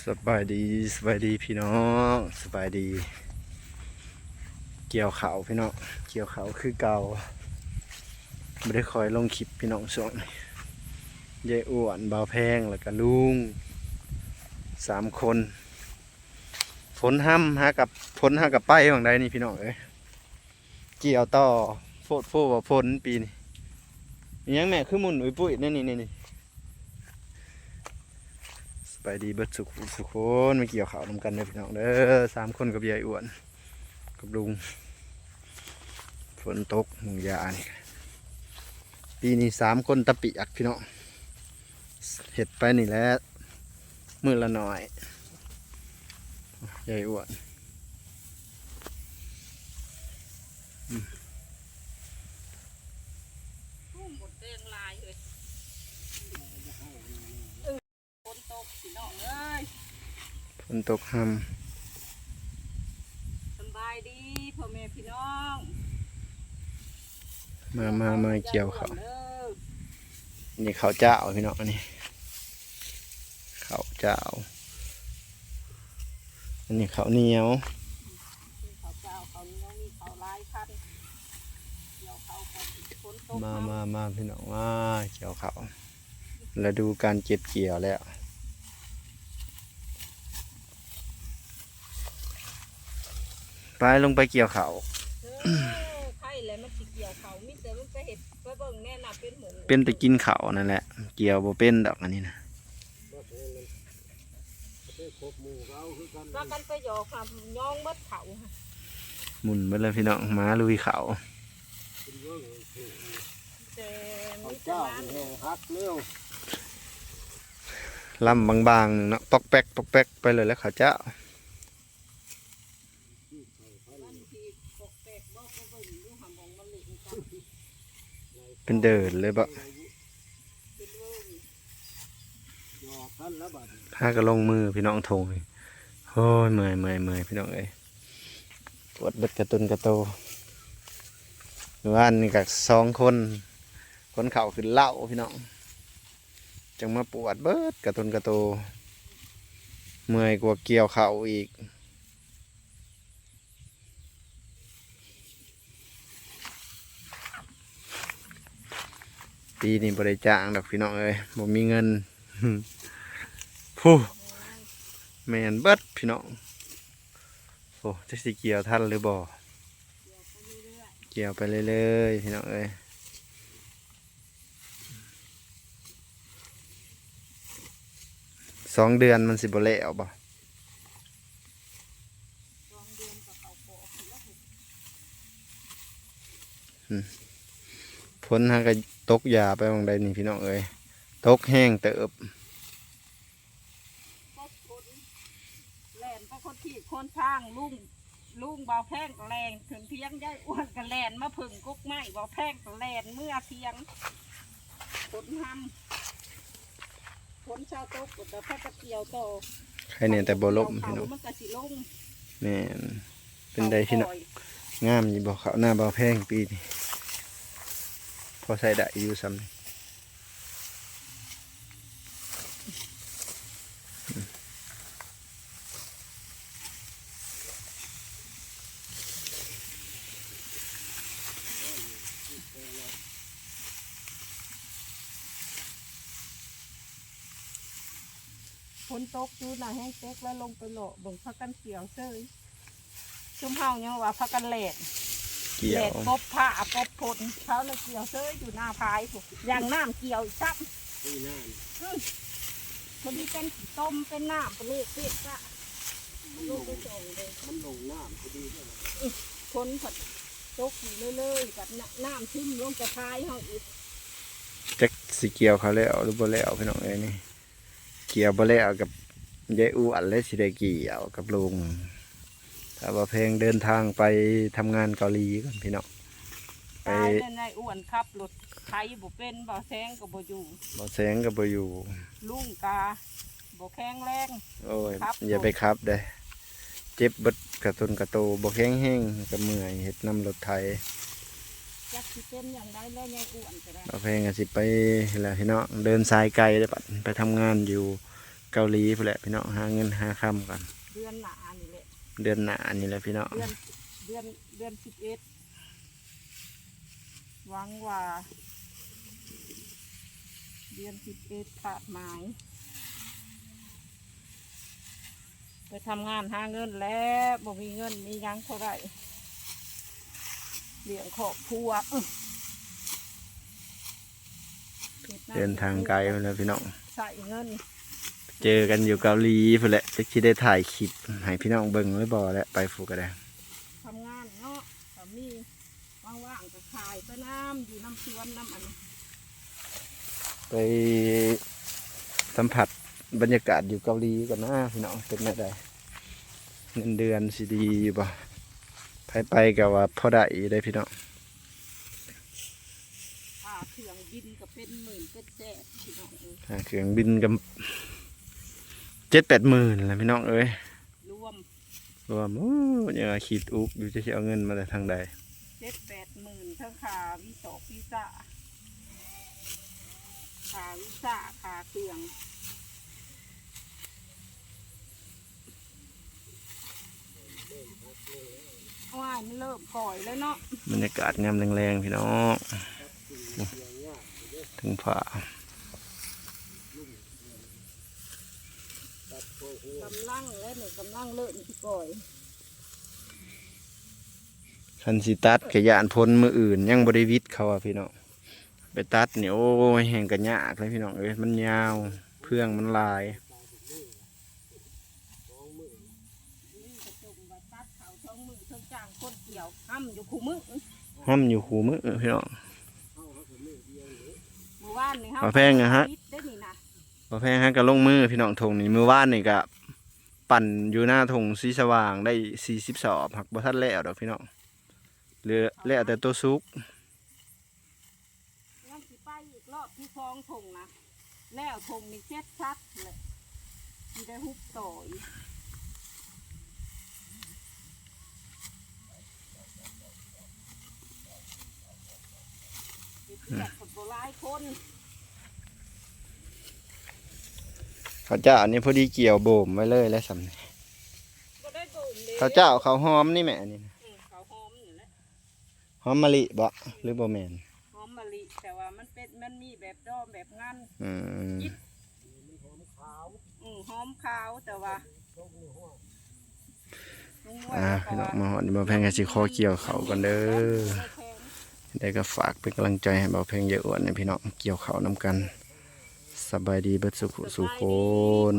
สบายดีสบายดีพี่น้องสบายดี เกี่ยวเขาพี่น้องเกี่ยวเขาคือเก่าไม่ได้คอยลงคลิปพี่น้องส่วนยายอ้วนบ่าวแพงแล้วก็ลุงสามคนฝนห้ำหากับฝนหากับปบางใดนี่พี่น้องเอ้ยเกี่ยวต่อโฟดโฟว่าฝนปีนี้ยังแม่คือมุนอุ้ยปุ้ยนี่นี่นี่ ไปดีเบิดสุขสุขคนไม่เกี่ยวข่าวนำกันเลยพี่น้องเด้อสามคนกับยายอ้วนกับลุงฝนตกหมุงยานี่ปีนี้สามคนตะปีอักพี่น้องเห็ดไปนี่แล้วมือละหน่อยยายอ้วน ทุ่มหมดแดงลายเลยฝนตกพี่น้ องเอ้ยฝนตกห้สำบายดีพ่อแม่พี่น้องำมามามาเกี่ยวเขาวเด้อนี่ข้าวเจ้าพี่น้องอันนี้ข้าวเจ้าอันนี้ข้าวเหนียว มีข้าวเจ้าข้าวเหนียวมีข้าวลายพันธุ์เกี่ยวข้าวกับฝนตกมามามาพี่น้องมาเกี่ยวเขาวแล้วดูการเก็บเกี่ยวแล้ว ไปลงไปเกี่ยวเขาวเออไข่แล้วมันสิเกี่ยวเขามิแต่มันไปเห็ดไปเบิ่งแน่น่ะเป็นเหมือนเป็นแต่กินเขาวนั่นแหละ เกี่ยวบ่เป็นดอกอันนี้นะว่ากันไปหยอกค่ะย่องเบิดเขาค่ะหมุนไปเลยพี่น้องมาลุยเขาวแต่มีแต่เจ้ามันแห่งฮักเร็วลำบางๆหนึ่งเนาะปอกแป๊กปอกแป๊กไปเลยแล้วเขาวเจ้า มันที่ปกแปกบ่ก็เบิ่งดูหำของมันเหล็กกัน เป็นเดินเลยบ่เป็นเบิ่งหยอกกันแล้วบัดนี้พาก็ลงมือพี่น้องทงเลยโอ้ยเมื่อยเมื่อยเมื่อยพี่น้องเอ้ยปวดเบิดกระตุนกระโตว่าอันนี้กับสองคน คนเข่าขึ้นเหล่าพี่น้องจังมาปวดเบิดกระตุนกระโตเมื่อยกว่าเกี่ยวเข่าอีก ปีนี้บริจางดอกพี่น้องเอ้ยบ่มีเงินผู้แมนเบิดพี่น้องโอ้จะสิเกี่ยวทันหรือบ่เกี่ยวไปเรื่อยๆพี่น้องเอ้ยสองเดือนมันสิบเละบ่สองเอนกับเขาปอกแล้วฝนหาก ตกยาไปบางใดนี่พี่น้องเอ้ยตกแห้งเติบก็คนแลนไปคนที่คนทางลุงลุงเบาแพงก็แลนถึงเทียงยายอ้วนก็แลนมาผึ่งกุ๊กไม้เบาแพงก็แลนเมื่อเทียงฝนทำฝนชาวตกก็จะพักกระเกี่ยวต่อใครเนี่ยแต่บ่ลมพี่น้องมันก็สิลงแม่นเป็นใดพี่น้องปล่อยงามอยู่บ่เขาวหน้าบ่แพงปีนี้ พอใส่ได้อยู่ซ้ำฝนตกอยู่น่ะแห้งเต็กแล้วลงไปโหลเบิ่งพักกันเกี่ยวเซยชุ่มเฮาเนี่ยว่าพักกันแหลก เกี่ยแหลวกกบผ้ากบพลเขาเลยเกี่ยวเซยอยู่หน้าพายพวกอย่างน้ำเกี่ยวอีกซับที่นั่นคนที่เป็นต้มเป็นน้ำเป็นเลือดเสียดละลูกไปส่งเลยมันลงน้ำพอดีเลยคนผัดตกอยู่เรื่อยๆกับน้ำทิ้มลงกระพายเฮาอีกจักสิเกี่ยวเขาแล้วหรือบ่แล้วพี่น้องเอ้ยนี่ เกี่ยวบ่แล้วกับยายอ้วนและสิได้เกี่ยวกับลุง ถ้าว่าเพลงเดินทางไปทำงานเกาหลีก่อนพี่น้องไปตายเลยนายอ้วนขับรถไทยบ่เป็นบ่แซงก็บ่อยู่บ่แสงก็บ่อยู่ ลุงกาบ่แข็งแรง โอ้ยครับ อย่าไปครับเด้อเจ็บเบิดกระตุนกระโตบ่แข็งแห้งก็เมื่อยเฮ็ดน้ำรถไถ จักสิเป็นอย่างไรแล้วยายอ้วนก็ได้บ่เพลงก็สิไปแล้วพี่น้องเดินสายไกลเด้อบัดไปทำงานอยู่เกาหลีพุ่นแหละพี่น้องหาเงินหาคำกันเดือนหนานี่แหละ เดือนหน้านี่แหละพี่น้องเดือนเดือนเดือนสิบเอ็ดหวังว่า เดือนสิบเอ็ดขาดหมาย ไปทำงานหาเงินแล้วบ่มีเงินมีหยังเท่าไหร่เลี้ยงครอบครัวอื้อฮ็หเดินทางไกลพุ่นแหล้วพี่น้อง ใส่เงิน เจอกันอยู่เกาหลีพุ่นแหละจะคิดได้ถ่ายคลิปให้พี่น้องเบิ่งไว้บ่แล้วไปฟูก็ได้ทำงานเนาะแต่มีว่างๆก็ขายไปน้ำอยู่น้ำสวนน้ำอันนี้ไปสัมผัสบรรยากาศอยู่เกาหลีกันนะพี่น้องเป็นไงได้เงินเดือนสิดีอยู่บ่ไปไปกับว่าพอได้ได้พี่น้องค่าเครื่องบินก็เป็นหมื่นเป็นแสนพี่น้องเอ้ยค่าเครื่องบินกับ เจ็ดแปดหมื่นแล้วพี่น้องเอ้ยรวมรวมโอ้ยังคิดอุกอยู่จะสิเอาเงินมาแต่ทางใดเจ็ดแปดหมื่นทั้งค่าวิสอกวีซ่าค่าวีซ่าค่าเครื่องว้ายมันเริ่มก่อยแล้วเนาะบรรยากาศงามแรงๆพี่น้องถึงผ่า กำลังแล้วเนี่ยกำลังเริ่มที่ก่อยคันสิตัดขยานพ้นมืออื่น ยังบริวิตเขาอะพี่น้องไปตัดเนี่ยโอ้ยแห่งกันยากเลยพี่น้องเอ้ยมันยาวเพื่องมันลายนี่กระจุงไว้ตัดเขาช่องมือช่องจ้างคนเกี่ยวห้ำอยู่คู่มือห้อมอยู่หูมือพี่น้องเมื่อวานนี่ฮะปลาแพงอะฮะได้นี่นะพอแพงฮะก็ลงมือพี่น้องทงนี่มือว่านนี่ก็ ปั่นอยู่หน้าทงสีสว่างได้สี่สิบสอบหักบ่ทันแล้วดอกพี่น้องเหลือแล้วแต่ตัวซุกยังสิไปอีกรอบที่คลองทงนะแล้วทงนี่เช็ดชัดเลยมีได้ฮุบต่ออีกเฮ็ดเรียกคนโบราณคน เขาเจ้าอันนี้พอดีเกี่ยวโบมไว้เลยแล้วสำเนีก็ได้โดมเลยเขาเจ้าเขาหอมนี่แหม่นี่นะอืมเขาหอมอยู่แล้วหอมมะลิบ่หรือบ่แมนหอมมะลิแต่ว่ามันเป็นมันมีแบบดอมแบบงั้น อืมอืมหอมขาวแต่ว่าลุงมวยอ่าก็พี่น้องว่ามาหอดมาแพงกันสิคอเกี่ยวเขากันเด้อไม่แพงได้ก็ฝากเป็นกำลังใจให้เบาเพลงเยอะอ้วนให้พี่น้องเกี่ยวเขาวนำกัน สบายดีเบิดสุขสุขคน